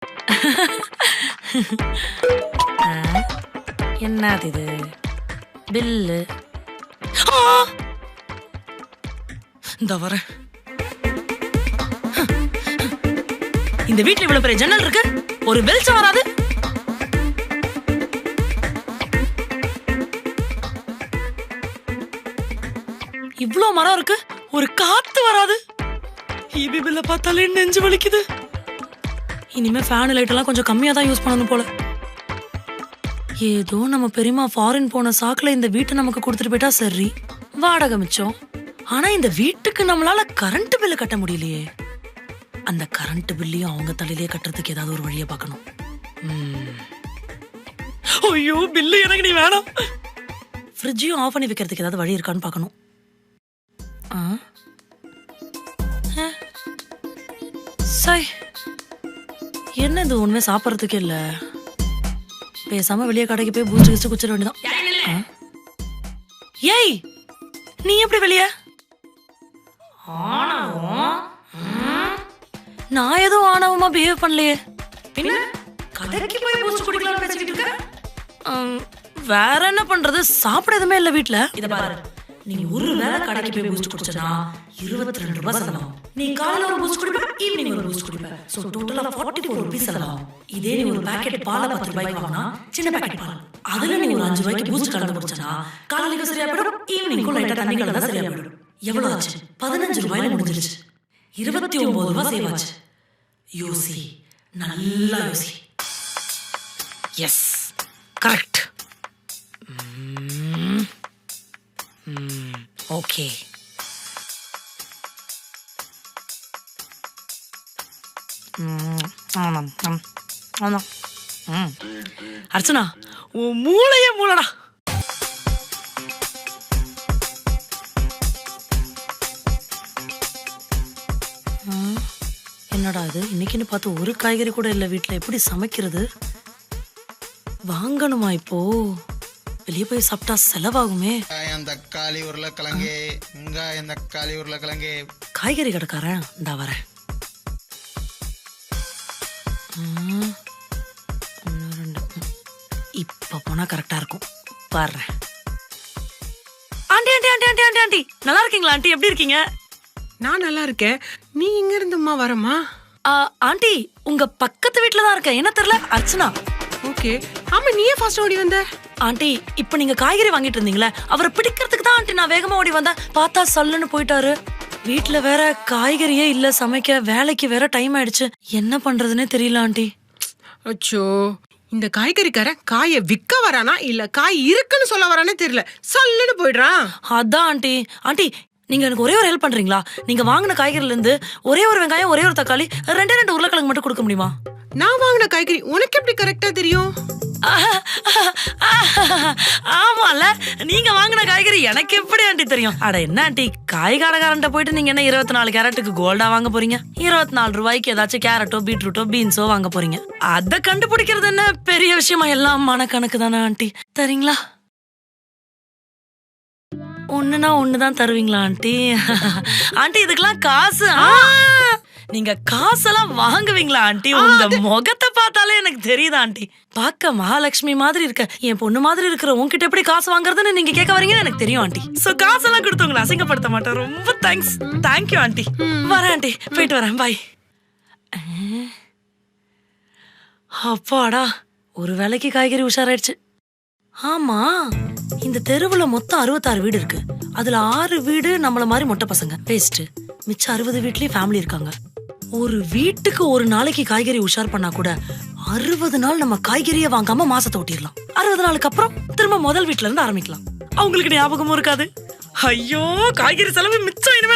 என்னது இது பில்லு இந்த வர இந்த வீட்டுல இவ்வளவு பெரிய ஜன்னல் இருக்கு. ஒரு வெளிச்சம் வராது. இவ்வளவு மரம் இருக்கு. ஒரு காத்து வராது. இபி பில்ல பார்த்தாலே நெஞ்சு வலிக்குது. இனிமே ஃபேன் லைட் எல்லாம் கொஞ்சம் கம்மியா தான் யூஸ் பண்ணணும் போல. ஏதோ நம்ம பெரியம்மா ஃபாரின் போன சாக்குல இந்த வீட்டை நமக்கு கொடுத்துட்டு போயிட்டா சரி. வாடகை மிச்சம். ஆனா இந்த வீட்டுக்கு நம்மளால கரண்ட் பில்லு கட்ட முடியலையே. அந்த கரண்ட் பில்லையும் அவங்க தலையிலே கட்டுறதுக்கு ஏதாவது ஒரு வழியை பார்க்கணும். ஐயோ பில்லு எனக்கு நீ வேணாம். ஃப்ரிட்ஜையும் ஆஃப் பண்ணி வைக்கிறதுக்கு ஏதாவது வழி இருக்கான்னு பார்க்கணும். ஆ? ஆ. சை என்ன இது ஒண்ணுமே சாப்பிட்றதுக்கே இல்ல? பேசாம வெளியே கடைக்கு போய் பூச்சி கிச்சு குச்சிட வேண்டியதான்? ஏய் நீ எப்படி வெளிய? நான் எதுவும் ஆணவமா பிஹேவ் பண்ணலையே. பின்ன? கடைக்கு போய் பூச்சி குடிக்கலாம் பேசிக்கிட்டு இருக்க? வேற என்ன பண்றது? சாப்பிட எதுவுமே இல்ல வீட்ல. இத பாரு. நீ ஒரு வேளை கடைக்கு போய் பூஸ்ட் குடிச்சனா இருபத்தி ரெண்டு ரூபாய் செலவாகும். நீ காலையில ஒரு பூஸ்ட் குடிப்ப ஈவினிங் ஒரு Boost குடிப்ப. So totally forty four rupees செலவாகும் இதே நீ ஒரு பாக்கெட் பால பத்து ரூபாய்க்கு வாங்கினா சின்ன பாக்கெட் பால். அதுல நீ ஒரு அஞ்சு ரூபாய்க்கு பூஸ்ட் கலந்து குடிச்சனா காலையில சரியா போயிடும் ஈவினிங்கும் லைட்டா தண்ணி கலந்தா சரியா போயிடும் எவ்வளவு ஆச்சு? பதினஞ்சு ரூபாயில முடிஞ்சிருச்சு. இருபத்தி ஒன்பது ரூபாய் சேவ் ஆச்சு. யோசி. நல்லா யோசி. எஸ் கரெக்ட் ஓகே அர்ச்சனா உன் மூளையே மூளடா. என்னடா இது? இன்னைக்குன்னு பார்த்து ஒரு காய்கறி கூட இல்லை வீட்டில் எப்படி சமைக்கிறது? வாங்கணுமா இப்போ? வெளியே போய் சாப்பிட்டா செலவாகுமே. வெங்காயம் தக்காளி உருளைக்கிழங்கு வெங்காயம் தக்காளி உருளைக்கிழங்கு. காய்கறி கடைக்காரன் இந்தா வரேன். இப்ப போனா கரெக்டா இருக்கும். பாடுறேன் aunty aunty aunty aunty aunty aunty. நல்லா இருக்கீங்களா ஆண்டி? எப்படி இருக்கீங்க? நான் நல்லா இருக்கேன். நீ இங்க இருந்துமா வரமா ஆ, ஆண்டி உங்க பக்கத்து வீட்ல தான் இருக்கேன். என்ன தெரியல? அர்ச்சனா. ஓகே. ஆமா நீயே ஃபர்ஸ்ட் ஓடி வந்த. ஆண்டி இப்ப நீங்க காய்கறி வாங்கிட்டு இருந்தீங்களே அவரை பிடிக்கிறதுக்கு தான் ஆண்டி நான் வேகமா ஓடி வந்தேன். பார்த்தா சல்லுன்னு போயிட்டாரு. வீட்ல வேற காய்கறியே இல்ல சமைக்க வேலைக்கு வேற டைம் ஆயிடுச்சு. என்ன பண்றதுன்னே தெரியல ஆண்டி. அச்சோ இந்த காய்கறிக்காரன் காயை விற்க வரானா இல்ல காய் இருக்குன்னு சொல்ல வரானே தெரியல. சல்லுன்னு போயிடுறான். அதான் ஆண்டி. ஆண்டி நீங்க எனக்கு ஒரே ஒரு ஹெல்ப் பண்றீங்களா? நீங்க வாங்கின காய்கறில இருந்து ஒரே ஒரு வெங்காயம் ஒரே ஒரு தக்காளி ரெண்டே ரெண்டு உருளைக்கிழங்கு மட்டும் கொடுக்க முடியுமா? நான் வாங்கின காய்கறி உனக்கு எப்படி கரெக்டா தெரியும்? ஆமால நீங்க வாங்கின காய்கறி எனக்கு எப்படி ஆண்டி தெரியும்? அட என்ன ஆண்டி காய்கடைக்காரன்ட்ட போயிட்டு நீங்க என்ன இருபத்தி நாலு கேரட்டுக்கு கோல்டா வாங்க போறீங்க? இருபத்தி நாலு ரூபாய்க்கு ஏதாச்சும் கேரட்டோ பீட்ரூட்டோ பீன்ஸோ வாங்க போறீங்க? அத கண்டுபிடிக்கிறது என்ன பெரிய விஷயமா? எல்லாம் மனக்கணக்கு தானே ஆண்டி. தரீங்களா ஒண்ணுனா ஒண்ணுதான் தருவீங்களா ஆண்டி? ஆண்டி இதுக்கெல்லாம் காசு! நீங்க காசெல்லாம் வாங்குவீங்களா ஆண்டி? உங்க முகத்தை எனக்கு தெரியுது ஆண்டி? பார்க்க மகாலட்சுமி மாதிரி இருக்க. என் பொண்ணு மாதிரி இருக்கிற உன்கிட்ட எப்படி காசு வாங்குறதுன்னு நீங்க கேட்க வரீங்கன்னு எனக்கு தெரியும் ஆண்டி. சோ காசெல்லாம் கொடுத்து உங்களை அசிங்கப்படுத்த மாட்டேன் ரொம்ப தேங்க்ஸ் தேங்க்யூ ஆண்டி. வரேன் ஆண்டி. போயிட்டு வரேன். பாய் அப்பாடா. ஒரு வேலைக்கு காய்கறி உஷாராயிடுச்சு. ஆமா. இந்த தெருவுல மொத்தம் அறுபத்தாறு வீடு இருக்கு. அதுல ஆறு வீடு நம்மள மாதிரி மொட்டை பசங்க. வேஸ்ட் மிச்சம் அறுபது வீட்லயும் ஃபேமிலி இருக்காங்க. ஒரு வீட்டுக்கு ஒரு நாளைக்கு காய்கறி உஷார் பண்ணா கூட அறுபது நாள் நம்ம காய்கறியை வாங்காம மாசத்தை ஓட்டிடலாம். அறுபது நாளுக்கு அப்புறம் திரும்ப முதல் வீட்டுல இருந்து ஆரம்பிக்கலாம். அவங்களுக்கு ஞாபகமும் இருக்காது. ஐயோ காய்கறி செலவு மிச்சம் இனிமே